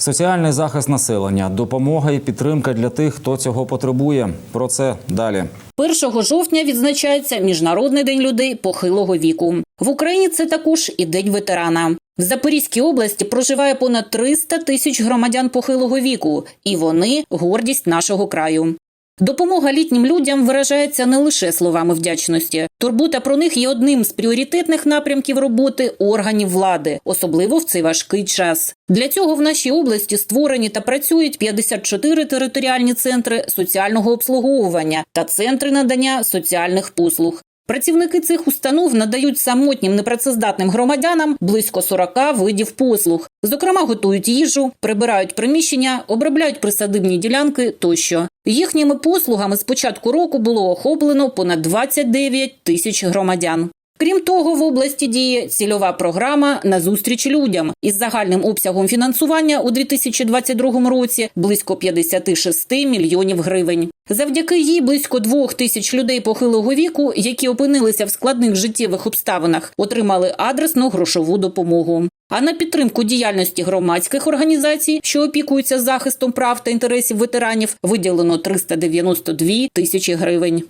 Соціальний захист населення, допомога і підтримка для тих, хто цього потребує. Про це далі. 1 жовтня відзначається Міжнародний день людей похилого віку. В Україні це також і День ветерана. В Запорізькій області проживає понад 300 тисяч громадян похилого віку, і вони гордість нашого краю. Допомога літнім людям виражається не лише словами вдячності. Турбота про них є одним з пріоритетних напрямків роботи органів влади, особливо в цей важкий час. Для цього в нашій області створені та працюють 54 територіальні центри соціального обслуговування та центри надання соціальних послуг. Працівники цих установ надають самотнім непрацездатним громадянам близько 40 видів послуг. Зокрема, готують їжу, прибирають приміщення, обробляють присадибні ділянки тощо. Їхніми послугами з початку року було охоплено понад 29 тисяч громадян. Крім того, в області діє цільова програма на зустріч людям із загальним обсягом фінансування у 2022 році близько 56 мільйонів гривень. Завдяки їй близько двох тисяч людей похилого віку, які опинилися в складних життєвих обставинах, отримали адресну грошову допомогу. А на підтримку діяльності громадських організацій, що опікуються захистом прав та інтересів ветеранів, виділено 392 тисячі гривень.